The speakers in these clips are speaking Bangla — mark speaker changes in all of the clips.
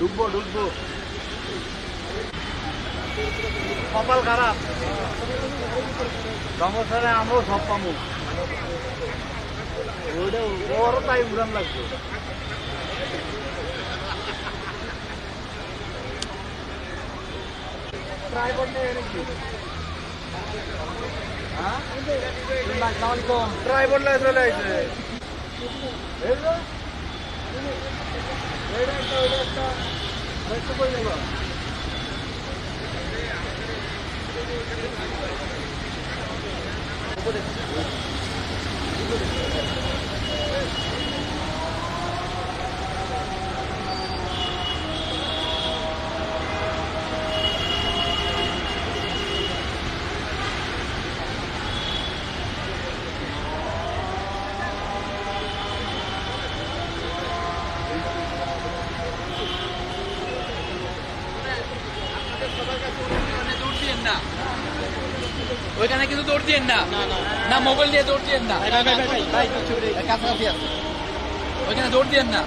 Speaker 1: ঢুকবো ঢুকবো। কপাল খারাপ। সমস্যা আমরাও সব পাবো। ওইটা বড় তাই উড়ান লাগবে। ড্রাইভার চলে আসছে এই যে, এইটা একটা, ওইটা একটা, আরেকটা কই গেল?
Speaker 2: ওইখানে কিন্তু দৌড় দিয়েন না না মোবাইল দিয়ে দৌড় দিয়েন না
Speaker 1: কাছাকাছি আছে
Speaker 2: ওইখানে দৌড় দিয়েন না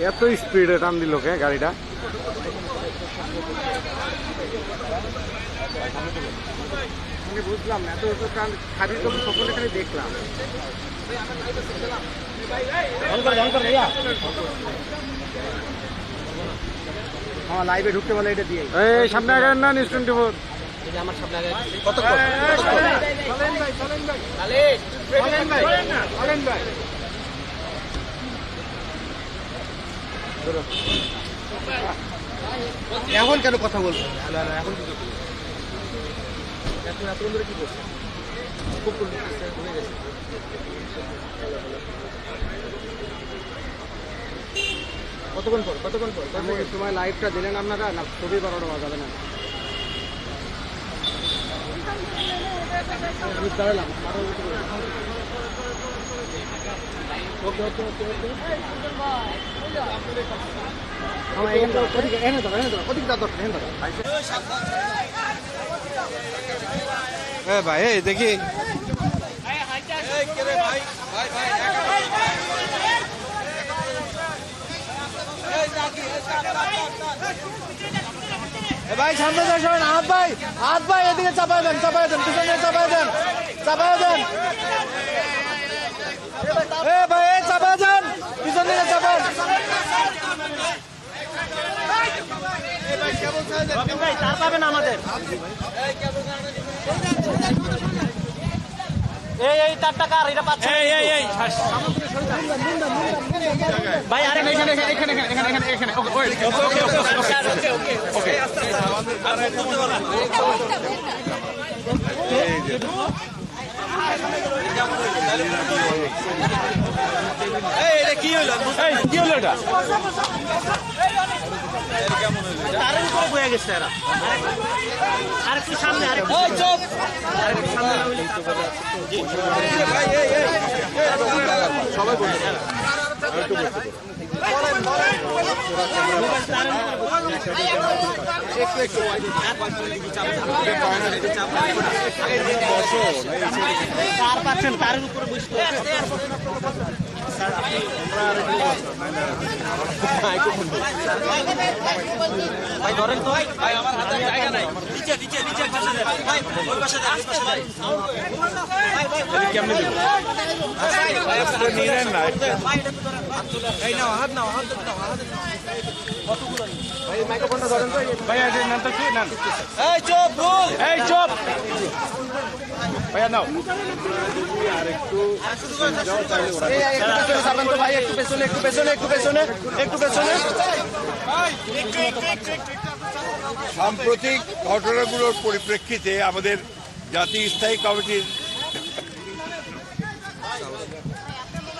Speaker 1: এত স্পিডে টান দিল কে গাড়িটা আমি বুঝলাম না এত এত টান খাবি তো সকলে এখানে দেখলাম। হ্যাঁ লাইভে ঢুকতে বলে এটা দিয়ে এই সামনে আগে না নিউজ টোয়েন্টি ফোর
Speaker 2: আমার সামনে আগে
Speaker 1: কত ভাই এখন কেন কথা বলছো এখন কি করছ? এখন এতক্ষণ ধরে কি করছ খুব করতেছে, ভুলে গেছি। কতক্ষণ পর কতক্ষণ পর সময় লাইভটা দিলেন আপনারা না ছবি বারোটা যাবে না আমি দাঁড়ালাম আরও একটু করে। ওকে ওকে ওকে ওকে ভাই দেখি ভাই সামনে সবাই। হাত ভাই হাত ভাই এদিকে চাপায় দেন চাপায় দেন পিছনে চাপায় দেন চাপায় দেন ভাই চাপায় দেন পিছন চাপায় ভাই তার পাবেন আমাদের এই এই তার টাকা আর এটা পাচ্ছে এই এই এই ভাই আরে এখানে এখানে এখানে এখানে এখানে এখানে ওকে ওকে ওকে ওকে ওকে এই কি হলো এটা তারের উপরে সামনে আর একটু সবাই বলছে তার পাচ্ছেন তারের উপরে বসতে ভাই ধরেন তো ভাই আমার হাতে জায়গা নাই নিচে নিচে নিচে ভাই ওই পাশে ভাই ভাই কেমনে দিব ভাই আপনারা নিয়ে নেন না এই নাও, হাত নাও, হাত দাও হাত কতগুলো ভাইয়া নাও ভাই একটু পেছনে একটু পেছনে একটু পেছনে একটু পেছনে
Speaker 3: সাম্প্রতিক ঘটনাগুলোর পরিপ্রেক্ষিতে আমাদের জাতীয় স্থায়ী কমিটির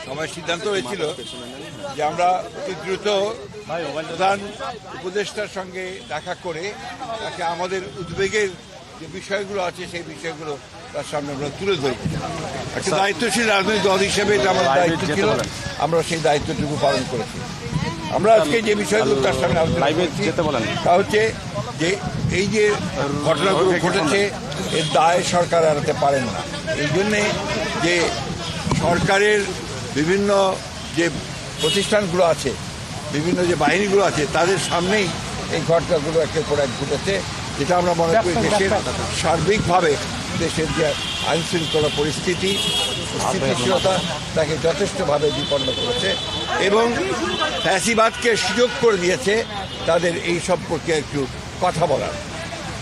Speaker 3: সবাই সিদ্ধান্ত হয়েছিল যে আমরা অতি দ্রুত প্রধান উপদেষ্টার সঙ্গে দেখা করে তাকে আমাদের উদ্বেগের যে বিষয়গুলো আছে সেই বিষয়গুলো তার সামনে আমরা তুলে ধরব একটা দায়িত্বশীল রাজনৈতিক দল হিসেবে এটা আমার দায়িত্ব ছিল। আমরা সেই দায়িত্বটুকু পালন করেছি। আমরা আজকে যে বিষয়গুলো তার সামনে আলোচনা করছি তা হচ্ছে যে এই যে ঘটনাগুলো ঘটেছে এর দায় সরকার এড়াতে পারেন না। এই জন্যে যে সরকারের বিভিন্ন যে প্রতিষ্ঠানগুলো আছে বিভিন্ন যে বাহিনীগুলো আছে তাদের সামনেই এই ঘটনাগুলো একের পর এক ঘটেছে যেটা আমরা মনে করি দেশের সার্বিকভাবে দেশের যে আইন শৃঙ্খলা পরিস্থিতি স্থিতিশীলতা তাকে যথেষ্টভাবে বিপন্ন করেছে এবং ফ্যাসিবাদকে সুযোগ করে দিয়েছে তাদের এই সম্পর্কে একটু কথা বলার।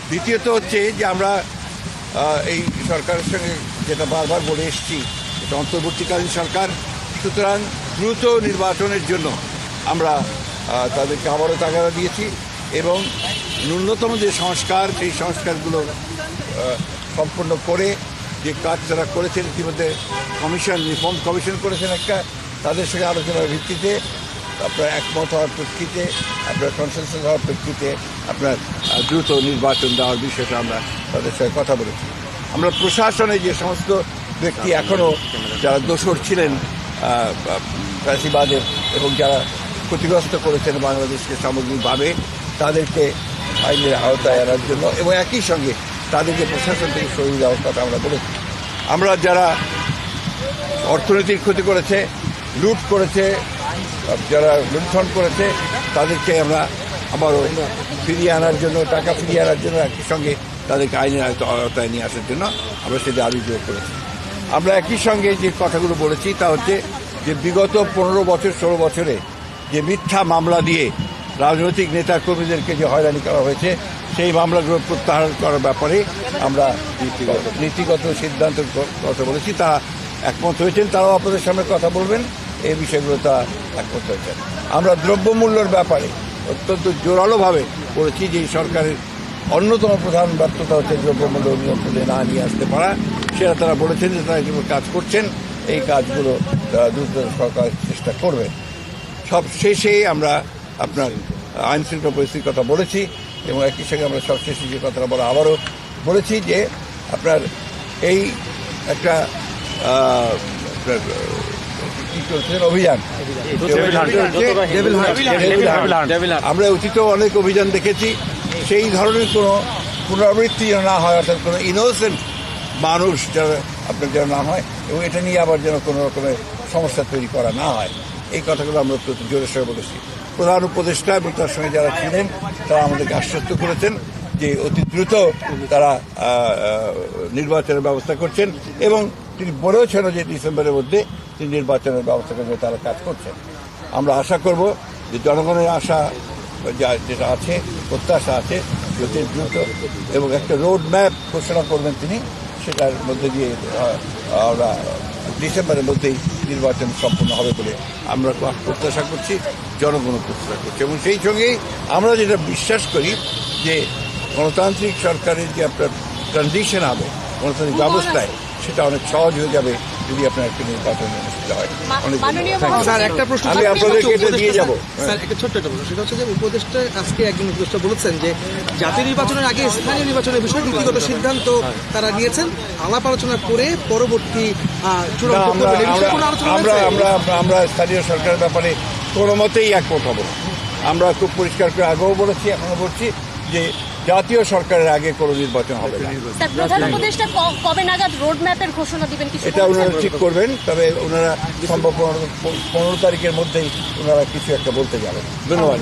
Speaker 3: দ্বিতীয়ত হচ্ছে যে আমরা এই সরকারের সঙ্গে যেটা বারবার বলে এসছি এটা অন্তর্বর্তীকালীন সরকার সুতরাং দ্রুত নির্বাচনের জন্য আমরা তাদেরকে আবারও তাগাদা দিয়েছি এবং ন্যূনতম যে সংস্কার, সেই সংস্কারগুলো সম্পন্ন করে যে কাজ তারা করেছেন, ইতিমধ্যে কমিশন, রিফর্ম কমিশন করেছেন একটা, তাদের সঙ্গে আলোচনার ভিত্তিতে, আপনার একমত হওয়ার প্রেক্ষিতে, আপনার কনসেন্সাস হওয়ার প্রেক্ষিতে আপনার দ্রুত নির্বাচন দেওয়ার বিষয়টা আমরা তাদের সঙ্গে কথা বলেছি। আমরা প্রশাসনে যে সমস্ত ব্যক্তি এখনও যারা দোষর ছিলেন ফ্যাসিবাদের এবং যারা ক্ষতিগ্রস্ত করেছেন বাংলাদেশকে সামগ্রিকভাবে, তাদেরকে আইনের আওতায় আনার জন্য এবং একই সঙ্গে তাদেরকে প্রশাসন থেকে সরিয়ে দেওয়ার কথা আমরা বলেছি। আমরা যারা অর্থনীতির ক্ষতি করেছে, লুট করেছে, যারা লুণ্ঠন করেছে, তাদেরকে আমরা আবারও ফিরিয়ে আনার জন্য, টাকা ফিরিয়ে আনার জন্য একই সঙ্গে তাদেরকে আইনের আওতায় নিয়ে আসার জন্য আমরা সেটা অভিযোগ করেছি। আমরা একই সঙ্গে যে কথাগুলো বলেছি তা হচ্ছে যে বিগত পনেরো বছর, ষোলো বছরে যে মিথ্যা মামলা দিয়ে রাজনৈতিক নেতা কর্মীদেরকে যে হয়রানি করা হয়েছে সেই মামলাগুলো প্রত্যাহার করার ব্যাপারে আমরা নীতিগত। সিদ্ধান্ত কথা বলেছি তারা একমত হয়েছেন তারাও আপনাদের সামনে কথা বলবেন এই বিষয়গুলো তারা একমত হয়েছেন। আমরা দ্রব্যমূল্যের ব্যাপারে অত্যন্ত জোরালোভাবে বলেছি যে সরকারের অন্যতম প্রধান ব্যর্থতা হচ্ছে দ্রব্যমূল্য নিয়ন্ত্রণে না নিয়ে আসতে পারা। সেটা তারা বলেছেন যে তারা যেগুলো কাজ করছেন এই কাজগুলো দ্রুত সরকার চেষ্টা করবে। সব শেষে আমরা আপনার আইন শৃঙ্খলা পরিস্থিতির কথা বলেছি এবং একই সঙ্গে আমরা সব শেষে যে কথাটা বলা আবারও বলেছি যে আপনার এই একটা অভিযান। আমরা অতীতেও অনেক অভিযান দেখেছি। সেই ধরনের কোনো পুনরাবৃত্তি যেন না হয় অর্থাৎ কোনো ইনোসেন্ট মানুষ যারা আপনার যেন না হয় এবং এটা নিয়ে আবার যেন কোনো রকমের সমস্যা তৈরি করা না হয়। এই কথাগুলো আমরা জোরের সঙ্গে বলেছি। প্রধান উপদেষ্টা এবং তার সঙ্গে যারা ছিলেন, তারা আমাদেরকে আশ্বস্ত করেছেন যে অতি দ্রুত তারা নির্বাচনের ব্যবস্থা করছেন এবং তিনি বলেওছেন যে ডিসেম্বরের মধ্যে তিনি নির্বাচনের ব্যবস্থা করবে তারা কাজ করছেন। আমরা আশা করব যে জনগণের আশা যা, যেটা আছে, প্রত্যাশা আছে অতি দ্রুত এবং একটা রোড ম্যাপ ঘোষণা করবেন তিনি, সেটার মধ্যে দিয়ে আমরা ডিসেম্বরের মধ্যেই নির্বাচন সম্পন্ন হবে বলে আমরা প্রত্যাশা করছি জনগণ প্রত্যাশা করছি। এবং সেই সঙ্গেই আমরা যেটা বিশ্বাস করি যে গণতান্ত্রিক সরকারের যে আপনার কন্ডিশন হবে গণতান্ত্রিক ব্যবস্থায় সেটা অনেক সহজ হয়ে যাবে যদি আপনার একটা নির্বাচন অনুষ্ঠিত হয়.
Speaker 4: স্যার একটা প্রশ্ন
Speaker 3: আমি আপনাদেরকে এটা দিয়ে যাব।
Speaker 4: স্যার একটা ছোট্ট একটা প্রশ্ন। সেটা হচ্ছে যে উপদেষ্টা আজকে একজন উপদেষ্টা বলেছেন যে জাতীয় নির্বাচনের আগে স্থানীয় নির্বাচনের বিষয়ে নীতিগত সিদ্ধান্ত তারা নিয়েছেন। আলাপ আলোচনা করে পরবর্তী চূড়ান্ত
Speaker 3: আমরা আমরা আমরা স্থানীয় সরকারের ব্যাপারে কোনো মতেই একমত হব। আমরা খুব পরিষ্কার করে আগেও বলেছি এখনও বলছি। যে জাতীয় সরকারের আগে কোনো নির্বাচন হবে না
Speaker 5: কবে নাগাদ রোড ম্যাপের ঘোষণা দিবেন
Speaker 3: এটা ওনারা ঠিক করবেন তবে ওনারা সম্ভব পনেরো পনেরো তারিখের মধ্যেই ওনারা কিছু একটা বলতে যাবেন ধন্যবাদ